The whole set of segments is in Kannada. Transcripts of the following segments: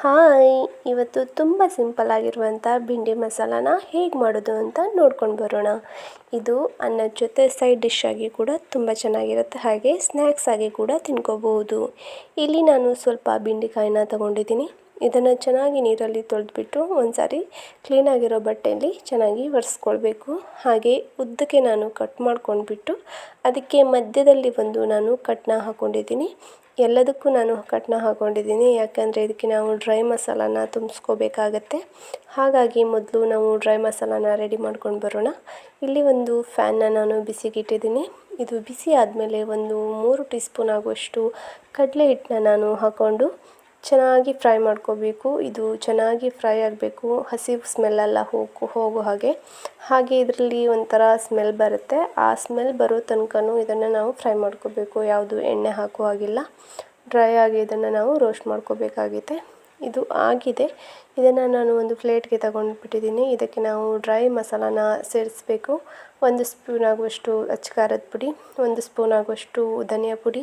ಹಾಯ್, ಇವತ್ತು ತುಂಬ ಸಿಂಪಲ್ ಆಗಿರುವಂಥ ಬಿಂಡಿ ಮಸಾಲಾನ ಹೇಗೆ ಮಾಡೋದು ಅಂತ ನೋಡ್ಕೊಂಡು ಬರೋಣ. ಇದು ಅನ್ನದ ಜೊತೆ ಸೈಡ್ ಡಿಶ್ ಆಗಿ ಕೂಡ ತುಂಬ ಚೆನ್ನಾಗಿರುತ್ತೆ, ಹಾಗೆ ಸ್ನ್ಯಾಕ್ಸ್ ಆಗಿ ಕೂಡ ತಿನ್ಕೋಬಹುದು. ಇಲ್ಲಿ ನಾನು ಸ್ವಲ್ಪ ಬಿಂಡಿಕಾಯಿನ ತಗೊಂಡಿದ್ದೀನಿ. ಇದನ್ನು ಚೆನ್ನಾಗಿ ನೀರಲ್ಲಿ ತೊಳೆದ್ಬಿಟ್ಟು ಒಂದು ಸಾರಿ ಕ್ಲೀನಾಗಿರೋ ಬಟ್ಟೆಯಲ್ಲಿ ಚೆನ್ನಾಗಿ ಒರೆಸ್ಕೊಳ್ಬೇಕು. ಹಾಗೆ ಉದ್ದಕ್ಕೆ ನಾನು ಕಟ್ ಮಾಡ್ಕೊಂಡ್ಬಿಟ್ಟು ಅದಕ್ಕೆ ಮಧ್ಯದಲ್ಲಿ ಒಂದು ನಾನು ಕಟ್ನ ಹಾಕ್ಕೊಂಡಿದ್ದೀನಿ ಎಲ್ಲದಕ್ಕೂ ನಾನು ಕಟ್ನ ಹಾಕ್ಕೊಂಡಿದ್ದೀನಿ ಯಾಕೆಂದರೆ ಇದಕ್ಕೆ ನಾವು ಡ್ರೈ ಮಸಾಲಾನ ತುಂಬಿಸ್ಕೋಬೇಕಾಗತ್ತೆ. ಹಾಗಾಗಿ ಮೊದಲು ನಾವು ಡ್ರೈ ಮಸಾಲಾನ ರೆಡಿ ಮಾಡ್ಕೊಂಡು ಬರೋಣ. ಇಲ್ಲಿ ಒಂದು ಫ್ಯಾನ್ನ ನಾನು ಬಿಸಿಗಿಟ್ಟಿದ್ದೀನಿ. ಇದು ಬಿಸಿ ಆದಮೇಲೆ ಒಂದು ಮೂರು ಟೀ ಸ್ಪೂನ್ ಆಗುವಷ್ಟು ಕಡಲೆ ಹಿಟ್ಟನ್ನ ನಾನು ಹಾಕ್ಕೊಂಡು ಚೆನ್ನಾಗಿ ಫ್ರೈ ಮಾಡ್ಕೋಬೇಕು. ಇದು ಚೆನ್ನಾಗಿ ಫ್ರೈ ಆಗಬೇಕು. ಹಸಿ ಸ್ಮೆಲ್ಲೆಲ್ಲ ಹೋಗು, ಹೋಗೋ ಹಾಗೆ. ಹಾಗೆ ಇದರಲ್ಲಿ ಒಂಥರ ಸ್ಮೆಲ್ ಬರುತ್ತೆ. ಆ ಸ್ಮೆಲ್ ಬರೋ ತನಕನೂ ಇದನ್ನು ನಾವು ಫ್ರೈ ಮಾಡ್ಕೋಬೇಕು. ಯಾವುದು ಎಣ್ಣೆ ಹಾಕೋ ಹಾಗಿಲ್ಲ. ಡ್ರೈ ಆಗಿ ಇದನ್ನು ನಾವು ರೋಸ್ಟ್ ಮಾಡ್ಕೋಬೇಕಾಗಿದೆ ಇದು ಆಗಿದೆ. ಇದನ್ನು ನಾನು ಒಂದು ಪ್ಲೇಟ್ಗೆ ತಗೊಂಡ್ಬಿಟ್ಟಿದ್ದೀನಿ. ಇದಕ್ಕೆ ನಾವು ಡ್ರೈ ಮಸಾಲಾನ ಸೇರಿಸ್ಬೇಕು. ಒಂದು ಸ್ಪೂನ್ ಆಗುವಷ್ಟು ಅಚ್ಚಖಾರದ ಪುಡಿ, ಒಂದು ಸ್ಪೂನ್ ಆಗುವಷ್ಟು ಧನಿಯಾ ಪುಡಿ,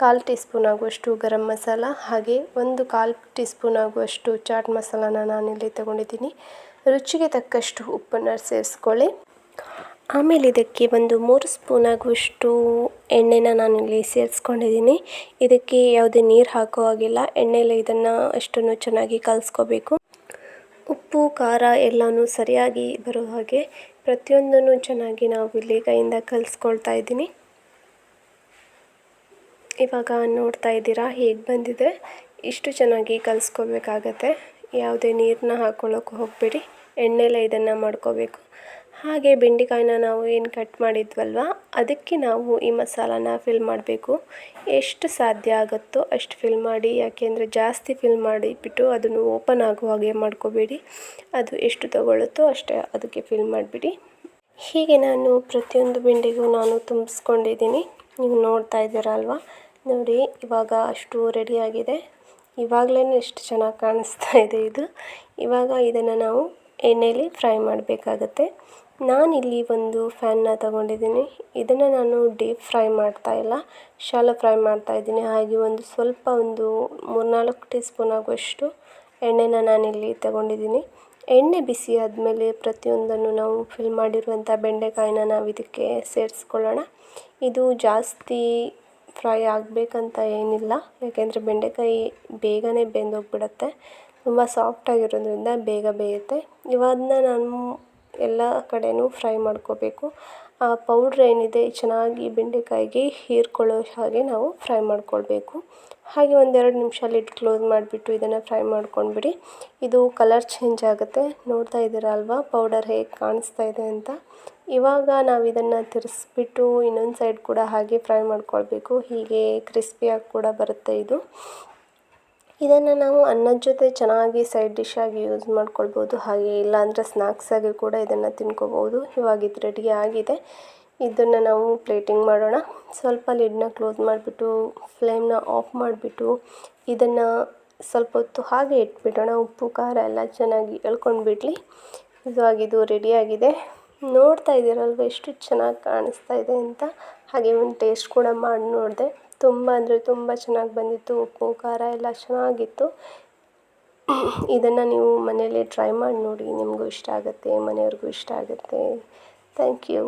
ಕಾಲು ಟೀ ಸ್ಪೂನ್ ಆಗುವಷ್ಟು ಗರಂ ಮಸಾಲ, ಹಾಗೆ ಒಂದು ಕಾಲು ಟೀ ಸ್ಪೂನ್ ಆಗುವಷ್ಟು ಚಾಟ್ ಮಸಾಲಾನ ನಾನಿಲ್ಲಿ ತಗೊಂಡಿದ್ದೀನಿ. ರುಚಿಗೆ ತಕ್ಕಷ್ಟು ಉಪ್ಪನ್ನು ಸೇರಿಸ್ಕೊಳ್ಳಿ. ಆಮೇಲೆ ಇದಕ್ಕೆ ಒಂದು ಮೂರು ಸ್ಪೂನ್ ಆಗುವಷ್ಟು ಎಣ್ಣೆನ ಇಲ್ಲಿ ಸೇರಿಸ್ಕೊಂಡಿದ್ದೀನಿ. ಇದಕ್ಕೆ ಯಾವುದೇ ನೀರು ಹಾಕೋ ಹಾಗಿಲ್ಲ. ಎಣ್ಣೆಯಲ್ಲೇ ಇದನ್ನು ಅಷ್ಟನ್ನು ಚೆನ್ನಾಗಿ ಕಲಿಸ್ಕೋಬೇಕು. ಉಪ್ಪು, ಖಾರ ಎಲ್ಲನೂ ಸರಿಯಾಗಿ ಬರೋ ಹಾಗೆ ಪ್ರತಿಯೊಂದನ್ನು ಚೆನ್ನಾಗಿ ನಾವು ಇಲ್ಲಿ ಕೈಯಿಂದ ಕಲಿಸ್ಕೊಳ್ತಾ ಇದ್ದೀನಿ. ಇವಾಗ ನೋಡ್ತಾ ಇದ್ದೀರಾ ಹೇಗೆ ಬಂದಿದೆ. ಇಷ್ಟು ಚೆನ್ನಾಗಿ ಕಲಿಸ್ಕೋಬೇಕಾಗತ್ತೆ. ಯಾವುದೇ ನೀರನ್ನ ಹಾಕ್ಕೊಳ್ಳೋಕೆ ಹೋಗಬೇಡಿ. ಎಣ್ಣೆಲೇ ಇದನ್ನು ಮಾಡ್ಕೋಬೇಕು. ಹಾಗೆ ಬೆಂಡೆಕಾಯಿನ ನಾವು ಏನು ಕಟ್ ಮಾಡಿದ್ವಲ್ವ, ಅದಕ್ಕೆ ನಾವು ಈ ಮಸಾಲಾನ ಫಿಲ್ ಮಾಡಬೇಕು. ಎಷ್ಟು ಸಾಧ್ಯ ಆಗುತ್ತೋ ಅಷ್ಟು ಫಿಲ್ ಮಾಡಿ, ಯಾಕೆಂದರೆ ಜಾಸ್ತಿ ಫಿಲ್ ಮಾಡಿಬಿಟ್ಟು ಅದನ್ನು ಓಪನ್ ಆಗೋ ಹಾಗೆ ಮಾಡ್ಕೋಬೇಡಿ. ಅದು ಎಷ್ಟು ತಗೊಳ್ಳುತ್ತೋ ಅಷ್ಟೇ ಅದಕ್ಕೆ ಫಿಲ್ ಮಾಡಿಬಿಡಿ. ಹೀಗೆ ನಾನು ಪ್ರತಿಯೊಂದು ಬೆಂಡೆಗೂ ನಾನು ತುಂಬಿಸ್ಕೊಂಡಿದ್ದೀನಿ. ನೀವು ನೋಡ್ತಾ ಇದ್ದೀರ ಅಲ್ವಾ? ನೋಡಿ, ಇವಾಗ ಅಷ್ಟು ರೆಡಿಯಾಗಿದೆ ಇವಾಗಲೇ ಎಷ್ಟು ಚೆನ್ನಾಗಿ ಕಾಣಿಸ್ತಾ ಇದೆ ಇದು. ಇವಾಗ ಇದನ್ನು ನಾವು ಎಣ್ಣೆಯಲ್ಲಿ ಫ್ರೈ ಮಾಡಬೇಕಾಗತ್ತೆ. ನಾನಿಲ್ಲಿ ಒಂದು ಫ್ಯಾನ್ನ ತಗೊಂಡಿದ್ದೀನಿ. ಇದನ್ನು ನಾನು ಡೀಪ್ ಫ್ರೈ ಮಾಡ್ತಾ ಇಲ್ಲ. ಶಾಲೋ ಫ್ರೈ ಮಾಡ್ತಾ ಇದ್ದೀನಿ. ಹಾಗೆ ಒಂದು ಸ್ವಲ್ಪ ಒಂದು ಮೂರ್ನಾಲ್ಕು ಟೀ ಸ್ಪೂನ್ ಆಗುವಷ್ಟು ಎಣ್ಣೆನ ನಾನಿಲ್ಲಿ ತಗೊಂಡಿದ್ದೀನಿ. ಎಣ್ಣೆ ಬಿಸಿ ಆದಮೇಲೆ ಪ್ರತಿಯೊಂದನ್ನು ನಾವು ಫಿಲ್ ಮಾಡಿರುವಂಥ ಬೆಂಡೆಕಾಯಿನ ನಾವು ಇದಕ್ಕೆ ಸೇರಿಸ್ಕೊಳ್ಳೋಣ. ಇದು ಜಾಸ್ತಿ ಫ್ರೈ ಆಗಬೇಕಂತ ಏನಿಲ್ಲ. ಯಾಕೆಂದರೆ ಬೆಂಡೆಕಾಯಿ ಬೇಗನೆ ಬೆಂದೋಗ್ಬಿಡತ್ತೆ. ತುಂಬ ಸಾಫ್ಟಾಗಿರೋದ್ರಿಂದ ಬೇಗ ಬೇಯುತ್ತೆ. ಇವಾದನ್ನ ನಾನು ಎಲ್ಲ ಕಡೆಯೂ ಫ್ರೈ ಮಾಡ್ಕೋಬೇಕು. ಆ ಪೌಡ್ರ್ ಏನಿದೆ ಚೆನ್ನಾಗಿ ಬೆಂಡೆಕಾಯಿಗೆ ಹೀರ್ಕೊಳ್ಳೋ ಹಾಗೆ ನಾವು ಫ್ರೈ ಮಾಡ್ಕೊಳ್ಬೇಕು. ಹಾಗೆ ಒಂದೆರಡು ನಿಮಿಷ ಲಿಡ್ ಕ್ಲೋಸ್ ಮಾಡಿಬಿಟ್ಟು ಇದನ್ನು ಫ್ರೈ ಮಾಡ್ಕೊಂಡ್ಬಿಡಿ. ಇದು ಕಲರ್ ಚೇಂಜ್ ಆಗುತ್ತೆ. ನೋಡ್ತಾ ಇದ್ದೀರಾ ಅಲ್ವಾ? ಪೌಡರ್ ಹೇಗೆ ಕಾಣಿಸ್ತಾ ಇದೆ ಅಂತ. ಇವಾಗ ನಾವು ಇದನ್ನು ತಿರ್ಗಿಸ್ಬಿಟ್ಟು ಇನ್ನೊಂದು ಸೈಡ್ ಕೂಡ ಹಾಗೆ ಫ್ರೈ ಮಾಡ್ಕೊಳ್ಬೇಕು. ಹೀಗೆ ಕ್ರಿಸ್ಪಿಯಾಗಿ ಕೂಡ ಬರುತ್ತೆ ಇದು. ಇದನ್ನು ನಾವು ಅನ್ನದ ಜೊತೆ ಚೆನ್ನಾಗಿ ಸೈಡ್ ಡಿಶ್ ಆಗಿ ಯೂಸ್ ಮಾಡ್ಕೊಳ್ಬೋದು. ಹಾಗೆ ಇಲ್ಲಾಂದರೆ ಸ್ನ್ಯಾಕ್ಸಾಗಿ ಕೂಡ ಇದನ್ನು ತಿನ್ಕೋಬೋದು ಇವಾಗ ಇದು ರೆಡಿ ಆಗಿದೆ. ಇದನ್ನು ನಾವು ಪ್ಲೇಟಿಂಗ್ ಮಾಡೋಣ. ಸ್ವಲ್ಪ ಲಿಡ್ನ ಕ್ಲೋಸ್ ಮಾಡಿಬಿಟ್ಟು ಫ್ಲೇಮ್ನ ಆಫ್ ಮಾಡಿಬಿಟ್ಟು ಇದನ್ನು ಸ್ವಲ್ಪ ಹೊತ್ತು ಹಾಗೆ ಇಟ್ಬಿಡೋಣ. ಉಪ್ಪು, ಖಾರ ಎಲ್ಲ ಚೆನ್ನಾಗಿ ಎಳ್ಕೊಂಡು ಬಿಡಲಿ. ರೆಡಿ ರೆಡಿಯಾಗಿದೆ ನೋಡ್ತಾ ಇದ್ದೀರಲ್ವ ಎಷ್ಟು ಚೆನ್ನಾಗಿ ಕಾಣಿಸ್ತಾ ಇದೆ ಅಂತ? ಹಾಗೆ ಒಂದು ಟೇಸ್ಟ್ ಕೂಡ ಮಾಡಿ ನೋಡಿದೆ. ತುಂಬ ಅಂದರೆ ತುಂಬ ಚೆನ್ನಾಗಿ ಬಂದಿತ್ತು, ಉಪ್ಪು, ಖಾರ ಎಲ್ಲ ಚೆನ್ನಾಗಿತ್ತು. ಇದನ್ನು ನೀವು ಮನೆಯಲ್ಲಿ ಟ್ರೈ ಮಾಡಿ ನೋಡಿ, ನಿಮಗೂ ಇಷ್ಟ ಆಗುತ್ತೆ, ಮನೆಯವ್ರಿಗೂ ಇಷ್ಟ ಆಗುತ್ತೆ. Thank you